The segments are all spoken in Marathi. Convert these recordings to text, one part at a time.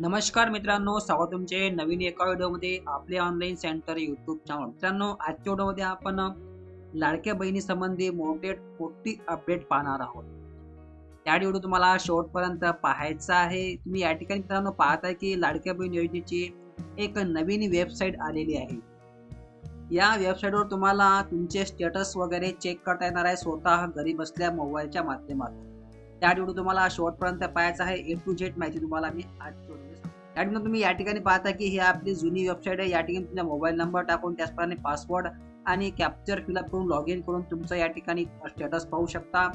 नमस्कार मित्रांनो स्वागत तुमचे नवीन एका व्हिडिओमध्ये आपले ऑनलाईन सेंटर युट्यूब चॅनल मित्रांनो आजच्या व्हिडिओमध्ये आपण लाडक्या बहिणी संबंधी मोठे मोठी अपडेट पाहणार आहोत? त्या व्हिडिओ तुम्हाला शेवटपर्यंत पाहायचा आहे. तुम्ही या ठिकाणी मित्रांनो पाहताय की लाडक्या बहीण योजनेची एक नवीन वेबसाईट आलेली आहे. या वेबसाईटवर तुम्हाला तुमचे स्टेटस वगैरे चेक करता येणार आहे. स्वतः घरी बसल्या मोबाईलच्या माध्यमातून. त्या व्हिडिओ तुम्हाला शेवटपर्यंत पाहायचा आहे. ए टू झेड माहिती तुम्हाला मी आज त्या ठिकाणी तुम्ही या ठिकाणी पाहता की ही आपली जुनी वेबसाईट आहे. या ठिकाणी तुमचा मोबाईल नंबर टाकून त्याचप्रमाणे पासवर्ड आणि कॅप्चर फिलअप करून लॉग इन करून तुमचं या ठिकाणी स्टेटस पाहू शकता.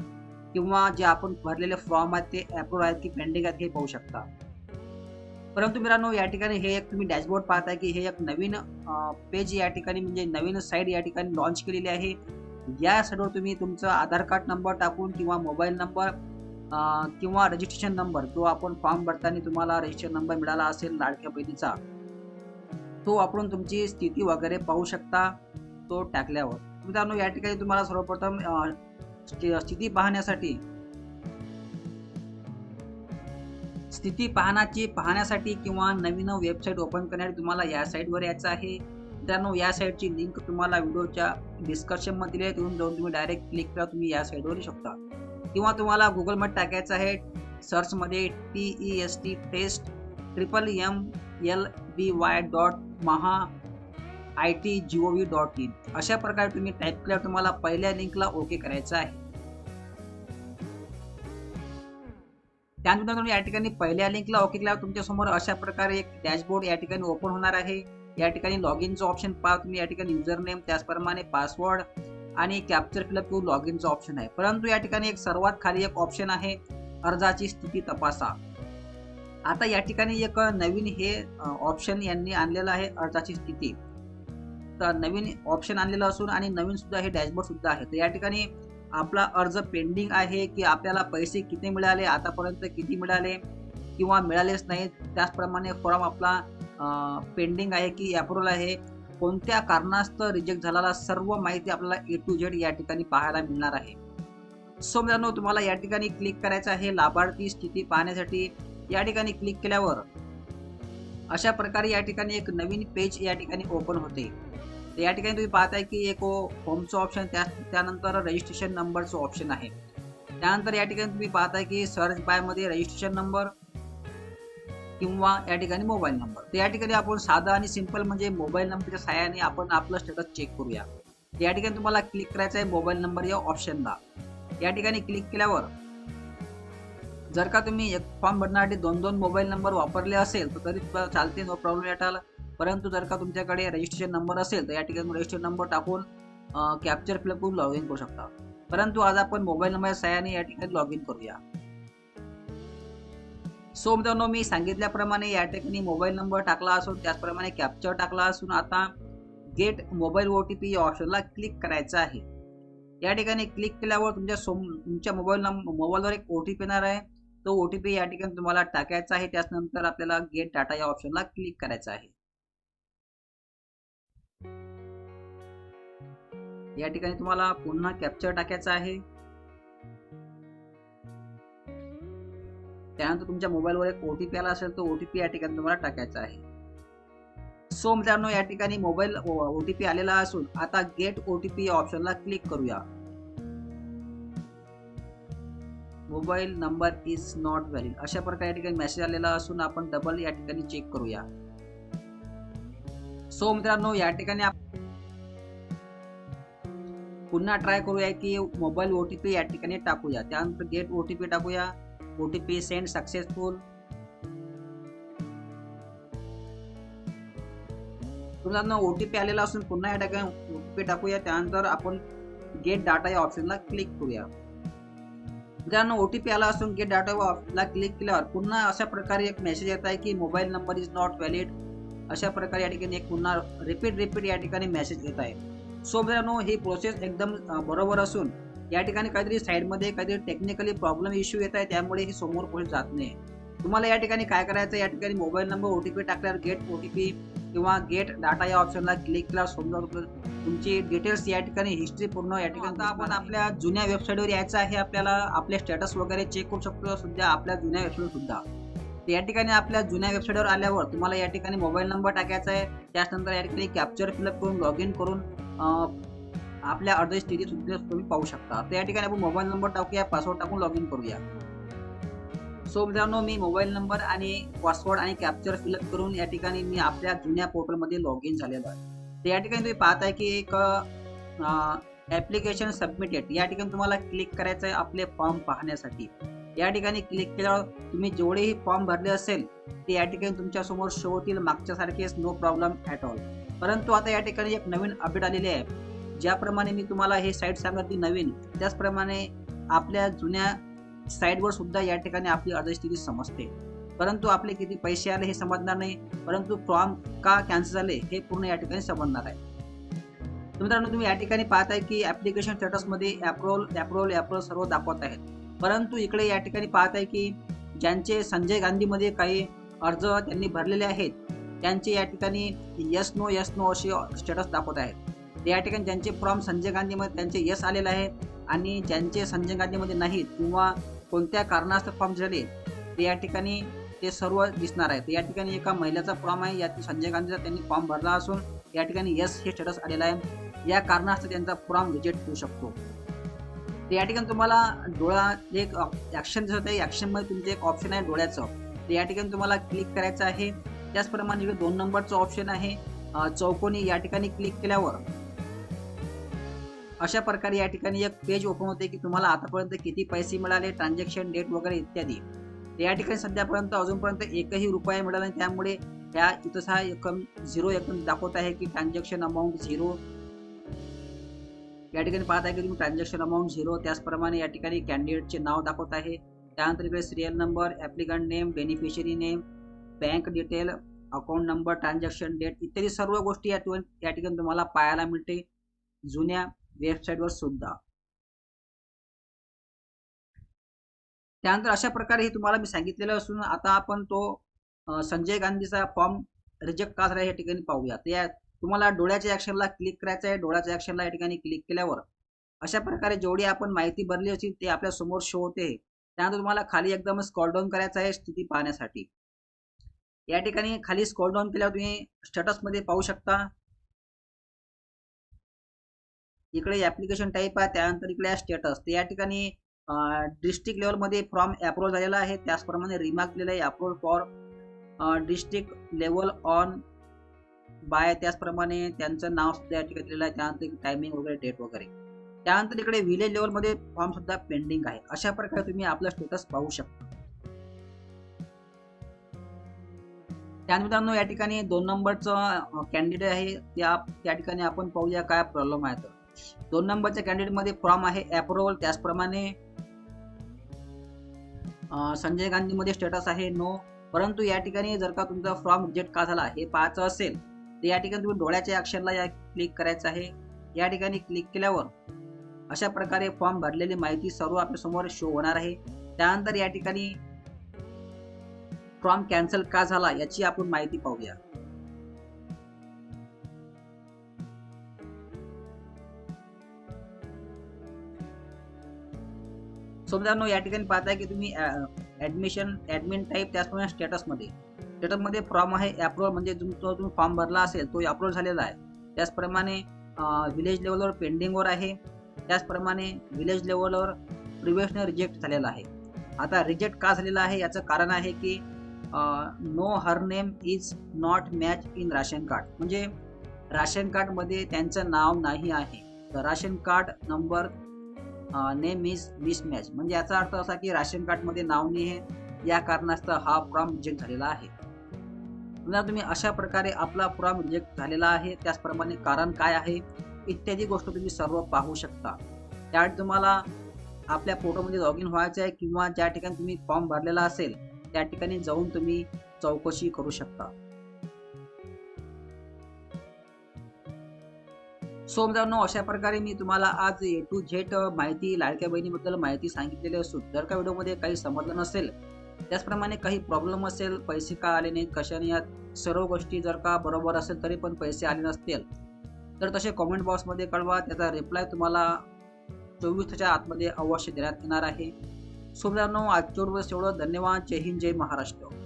किंवा जे आपण भरलेले फॉर्म आहेत ते अप्रूव्ह आहेत की पेंडिंग आहेत हे पाहू शकता. परंतु मित्रांनो या ठिकाणी हे एक तुम्ही डॅशबोर्ड पाहता की हे एक नवीन पेज या ठिकाणी म्हणजे नवीन साईट या ठिकाणी लॉन्च केलेली आहे. या साईडवर तुम्ही तुमचं आधार कार्ड नंबर टाकून किंवा मोबाईल नंबर किंवा रजिस्ट्रेशन नंबर जो आपण फॉर्म भरताना तुम्हाला रजिस्ट्रेशन नंबर मिळाला असेल लाडक्या बहिणीचा तो वापरून तुमची स्थिती वगैरे पाहू शकता तो टाकल्यावर. मित्रांनो या ठिकाणी तुम्हाला सर्वप्रथम स्थिती पाहण्यासाठी स्थिती पाहण्याची पाहण्यासाठी किंवा नवीन वेबसाईट ओपन करण्यासाठी तुम्हाला या साईटवर यायचं आहे. मित्रांनो या साईटची लिंक तुम्हाला व्हिडिओच्या डिस्क्रिप्शन येऊन दिली आहे तिथून जाऊन तुम्ही डायरेक्ट क्लिक करा तुम्ही या साईटवर येऊ शकता. किंवा तुम्हाला गुगलमध्ये टाकायचं आहे सर्चमध्ये T E S T test triple M L B Y dot Maha I T G O V dot in अशा प्रकारे तुम्ही टाईप केल्यावर तुम्हाला पहिल्या लिंकला ओके करायचं आहे. त्यानंतर तुम्ही या ठिकाणी पहिल्या लिंकला ओके केल्यावर तुमच्यासमोर अशा प्रकारे एक डॅशबोर्ड या ठिकाणी ओपन होणार आहे. या ठिकाणी लॉग इनचं ऑप्शन पहा. तुम्ही या ठिकाणी युजर नेम त्याचप्रमाणे पासवर्ड आणि कॅप्चर फिलअप किंवा लॉग इनचा ऑप्शन आहे. परंतु या ठिकाणी एक सर्वात खाली एक ऑप्शन आहे अर्जाची स्थिती तपासा. आता या ठिकाणी एक नवीन हे ऑप्शन यांनी आणलेलं आहे अर्जाची स्थिती. तर नवीन ऑप्शन आणलेलं असून आणि नवीन सुद्धा हे डॅशबोर्ड सुद्धा आहे. तर या ठिकाणी आपला अर्ज पेंडिंग आहे की आपल्याला पैसे किती मिळाले आतापर्यंत किती मिळाले किंवा मिळालेच नाही त्याचप्रमाणे फॉर्म आपला पेंडिंग आहे की अप्रुव्हल आहे. कोणत्या कारणास्तव रिजेक्ट झालेला सर्व माहिती आपल्याला ए टू झेड या ठिकाणी पाहायला मिळणार आहे. सो मित्रांनो तुम्हाला या ठिकाणी क्लिक करायचं आहे. लाभार्थी स्थिती पाहण्यासाठी या ठिकाणी क्लिक केल्यावर अशा प्रकारे या ठिकाणी एक नवीन पेज या ठिकाणी ओपन होते. या ठिकाणी तुम्ही पाहताय की एक होमचं ऑप्शन त्या त्यानंतर रजिस्ट्रेशन नंबरचं ऑप्शन आहे. त्यानंतर या ठिकाणी तुम्ही पाहताय की सर्च बायमध्ये रजिस्ट्रेशन नंबर किंवा या ठिकाणी मोबाईल नंबर. तर या ठिकाणी आपण साधा आणि सिंपल म्हणजे मोबाईल नंबरच्या सहाय्याने आपण आपलं स्टेटस चेक करूया. या ठिकाणी तुम्हाला क्लिक करायचं आहे मोबाईल नंबर या ऑप्शनला. या ठिकाणी क्लिक केल्यावर जर का तुम्ही एक फॉर्म भरण्यासाठी दोन दोन मोबाईल नंबर वापरले असेल तर तरी चालते नो प्रॉब्लेम याटाल परंतु जर का तुमच्याकडे रजिस्ट्रेशन नंबर असेल तर या ठिकाणी रजिस्ट्रेशन नंबर टाकून कॅप्चर फिलअप करून लॉग इन करू शकता. परंतु आज आपण मोबाईल नंबरच्या सहाय्याने या ठिकाणी लॉग इन करूया. सो मित्रांनो मी सांगितल्याप्रमाणे या ठिकाणी मोबाईल नंबर टाकला असून त्याचप्रमाणे कॅप्चर टाकला असून आता get mobile O T P या ऑप्शनला क्लिक करायचं आहे. या ठिकाणी क्लिक केल्यावर तुमच्या सोम तुमच्या मोबाईल नंबर मोबाईलवर एक ओ टी पी येणार आहे. तो ओ टी पी या ठिकाणी तुम्हाला टाकायचा आहे. त्याचनंतर आपल्याला गेट डाटा या ऑप्शनला क्लिक करायचं आहे. या ठिकाणी तुम्हाला पुन्हा कॅप्चर टाकायचं आहे. त्यानंतर तुमच्या मोबाईलवर एक ओटीपी आला असेल तो ओटीपी या ठिकाणी तुम्हाला टाकायचा आहे. सो मित्रांनो या ठिकाणी मोबाईल ओटीपी आलेला असून आता गेट ओटीपी या ऑप्शनला क्लिक करूया. Mobile number is not valid अशा प्रकारे या ठिकाणी मेसेज आलेला असून आपण डबल या ठिकाणी चेक करूया. सो मित्रांनो या ठिकाणी पुन्हा ट्राय करूया की मोबाईल ओटीपी या ठिकाणी टाकूया. त्यानंतर गेट ओटीपी टाकूया. ओटीपी सेंड सक्सेसफुल तुम्हाला ओटीपी आलेला असून पुन्हा या ठिकाणी ओटीपी टाकूया. त्यानंतर आपण गेट डाटा या ऑप्शनला क्लिक करूया. मित्रांनो ओटीपी आला असून गेट डाटा ला क्लिक केल्यावर पुन्हा अशा प्रकारे एक मेसेज येत आहे की mobile number is not valid अशा प्रकारे या ठिकाणी एक पुन्हा रिपीट रिपीट या ठिकाणी मेसेज येत आहे. सो मित्रांनो ही प्रोसेस एकदम बरोबर असून या ठिकाणी काहीतरी साईडमध्ये काहीतरी टेक्निकली प्रॉब्लेम इश्यू येत आहे त्यामुळे ही समोर पुढे जात नाही. तुम्हाला या ठिकाणी काय करायचं या ठिकाणी मोबाईल नंबर ओटीपी टाकल्यावर गेट ओटीपी किंवा गेट डाटा या ऑप्शनला क्लिक केल्यावर समजा तुमची डिटेल्स या ठिकाणी हिस्ट्री पूर्ण या ठिकाणी आता आपण आपल्या जुन्या वेबसाईटवर यायचं आहे आपल्याला आपले स्टेटस वगैरे चेक करू शकतो सुद्धा आपल्या जुन्या वेबसाईट सुद्धा. या ठिकाणी आपल्या जुन्या वेबसाईटवर आल्यावर तुम्हाला या ठिकाणी मोबाईल नंबर टाकायचा आहे. त्याच्यानंतर या ठिकाणी कॅप्चर फिलअप करून लॉग इन करून आपल्या अर्ज स्थिती सुद्धा तुम्ही पाहू शकता. तर या ठिकाणी आपण मोबाईल नंबर टाकूया पासवर्ड टाकून लॉग इन करूया. सो मित्रांनो मी मोबाईल नंबर आणि पासवर्ड आणि कॅप्चर फिलअप करून या ठिकाणी मी आपल्या जुन्या पोर्टलमध्ये लॉग इन झालेलो आहे. तर या ठिकाणी तुम्ही पाहताय की एक ॲप्लिकेशन सबमिटेड या ठिकाणी तुम्हाला क्लिक करायचं आहे आपले फॉर्म पाहण्यासाठी. या ठिकाणी क्लिक केल्यावर तुम्ही जेवढेही फॉर्म भरले असेल ते या ठिकाणी तुमच्यासमोर शो होतील. मागच्यासारखेच नो प्रॉब्लेम ॲट ऑल परंतु आता या ठिकाणी एक नवीन अपडेट आलेली आहे. ज्याप्रमाणे मी तुम्हाला हे साईट सांगत ती नवीन त्याचप्रमाणे आपल्या जुन्या साईटवर सुद्धा या ठिकाणी आपली अर्धस्थिती समजते. परंतु आपले किती पैसे आले हे समजणार नाही परंतु फॉर्म का कॅन्सल झाले हे पूर्ण या ठिकाणी समजणार आहे. मित्रांनो तुम्ही या ठिकाणी पाहताय की ऍप्लिकेशन स्टेटसमध्ये ॲप्रोल ॲप्रोल ॲप्रोल सर्व दाखवत आहेत. परंतु इकडे या ठिकाणी पाहताय की ज्यांचे संजय गांधीमध्ये काही अर्ज त्यांनी भरलेले आहेत त्यांचे या ठिकाणी यस नो यस नो असे स्टेटस दाखवत आहेत. या ठिकाणी ज्यांचे फॉर्म संजय गांधीमध्ये त्यांचे यस आलेले आहे. आणि ज्यांचे संजय गांधीमध्ये नाहीत किंवा कोणत्या कारणास्तव फॉर्म झाले ते या ठिकाणी ते सर्व दिसणार आहेत. या ठिकाणी एका महिलेचा फॉर्म आहे यात संजय गांधीचा त्यांनी फॉर्म भरला असून या ठिकाणी यस हे स्टेटस आलेलं आहे. या कारणास्तव त्यांचा फॉर्म रिजेक्ट होऊ शकतो. तर या ठिकाणी तुम्हाला डोळा एक ॲक्शन दिसत आहे. ॲक्शनमध्ये तुमचं एक ऑप्शन आहे डोळ्याचं. तर या ठिकाणी तुम्हाला क्लिक करायचं आहे. त्याचप्रमाणे इकडे दोन नंबरचं ऑप्शन आहे. चौकोनी या ठिकाणी क्लिक केल्यावर अशा प्रकारे या ठिकाणी एक पेज ओपन होते की तुम्हाला आतापर्यंत किती पैसे मिळाले ट्रान्झॅक्शन डेट वगैरे इत्यादी. या ठिकाणी सध्यापर्यंत अजूनपर्यंत एकही रुपया मिळाला नाही. त्यामुळे ह्या इथं हा एकम झिरो एकदम दाखवत आहे की ट्रान्झॅक्शन अमाऊंट झिरो या ठिकाणी पाहत आहे की तुम्ही ट्रान्झॅक्शन अमाऊंट झिरो त्याचप्रमाणे या ठिकाणी कॅन्डिडेटचे नाव दाखवत आहे. त्यानंतर इकडे serial number applicant name beneficiary name bank detail account number transaction date इत्यादी सर्व गोष्टी या या ठिकाणी तुम्हाला पाहायला मिळते जुन्या वेबसाईटवर सुद्धा. त्यानंतर अशा प्रकारे हे तुम्हाला मी सांगितलेलं असून आता आपण तो संजय गांधीचा फॉर्म रिजेक्ट का झाला या ठिकाणी पाहूया. तर या तुम्हाला डोळ्याच्या ॲक्शनला क्लिक करायचं आहे. डोळ्याच्या ॲक्शनला या ठिकाणी क्लिक केल्यावर अशा प्रकारे जेवढी आपण माहिती भरली असेल ते आपल्यासमोर शो होते. त्यानंतर तुम्हाला खाली एकदम स्कॉल डाऊन करायचं आहे स्थिती पाहण्यासाठी. या ठिकाणी खाली स्कॉल डाऊन केल्यावर तुम्ही स्टेटसमध्ये पाहू शकता. इकडे ऍप्लिकेशन टाईप आहे त्यानंतर इकडे स्टेटस तर या ठिकाणी डिस्ट्रिक्ट लेवलमध्ये फॉर्म अप्रूव्ह झालेला आहे. त्याचप्रमाणे रिमार्क दिलेला आहे approve for district level on by त्याचप्रमाणे त्यांचं नाव सुद्धा या ठिकाणी दिलेलं आहे. त्यानंतर टायमिंग वगैरे डेट वगैरे. त्यानंतर इकडे विलेज लेवलमध्ये फॉर्म सुद्धा पेंडिंग आहे. अशा प्रकारे तुम्ही आपलं स्टेटस पाहू शकता. त्यानंतर या ठिकाणी दोन नंबरचं कॅन्डिडेट आहे. त्या त्या ठिकाणी आपण पाहूया काय प्रॉब्लेम आहे तर. दोन नंबरच्या कॅन्डिडेटमध्ये फॉर्म आहे अप्रुव्हल त्याचप्रमाणे संजय गांधीमध्ये स्टेटस आहे नो परंतु या ठिकाणी जर का तुमचा फॉर्म रिजेक्ट का झाला हे पाहायचं असेल तर या ठिकाणी तुम्ही डोळ्याच्या ॲक्शनला या क्लिक करायचं आहे. या ठिकाणी क्लिक केल्यावर अशा प्रकारे फॉर्म भरलेली माहिती सर्व आपल्यासमोर शो होणार आहे. त्यानंतर या ठिकाणी फॉर्म कॅन्सल का झाला याची आपण माहिती पाहूया. समजा या ठिकाणी पाहताय की तुम्ही ॲडमिशन ॲडमिन टाईप त्याचप्रमाणे स्टेटसमध्ये स्टेटसमध्ये फॉर्म आहे अप्रुव्हल म्हणजे तुमचा तुम्ही फॉर्म भरला असेल तो अप्रुव्हल झालेला आहे. त्याचप्रमाणे विलेज लेवलवर पेंडिंगवर आहे. त्याचप्रमाणे विलेज लेवलवर प्रिव्हियसने रिजेक्ट झालेला आहे. आता रिजेक्ट का झालेला आहे? याचं कारण आहे की no her name is not match in ration card म्हणजे राशन कार्डमध्ये त्यांचं नाव नाही आहे. तर ration card number name is mismatch म्हणजे याचा अर्थ असा की राशन कार्डमध्ये नाव नाही आहे. या कारणास्तव हा फॉर्म रिजेक्ट झालेला आहे. पुन्हा तुम्ही अशा प्रकारे आपला फॉर्म रिजेक्ट झालेला आहे. त्याचप्रमाणे कारण काय आहे? इत्यादी गोष्ट तुम्ही सर्व पाहू शकता. त्यावेळी तुम्हाला आपल्या फोटोमध्ये लॉग इन व्हायचं आहे किंवा ज्या ठिकाणी तुम्ही फॉर्म भरलेला असेल त्या ठिकाणी जाऊन तुम्ही चौकशी करू शकता. सो अशा प्रकारे मी तुम्हाला आज ए टू झेड माहिती लाडक्या बहिणीबद्दल माहिती सांगितलेली असून जर का व्हिडिओमध्ये काही समजलं नसेल त्याचप्रमाणे काही प्रॉब्लेम असेल पैसे का आले नाहीत कशाने या सर्व गोष्टी जर का बरोबर असेल तरी पण पैसे आले नसतील तर तसे कॉमेंट बॉक्समध्ये कळवा त्याचा रिप्लाय तुम्हाला चोवीस आतमध्ये अवश्य देण्यात येणार आहे. सो आजच्या एवढं. धन्यवाद. जय हिंद जय महाराष्ट्र.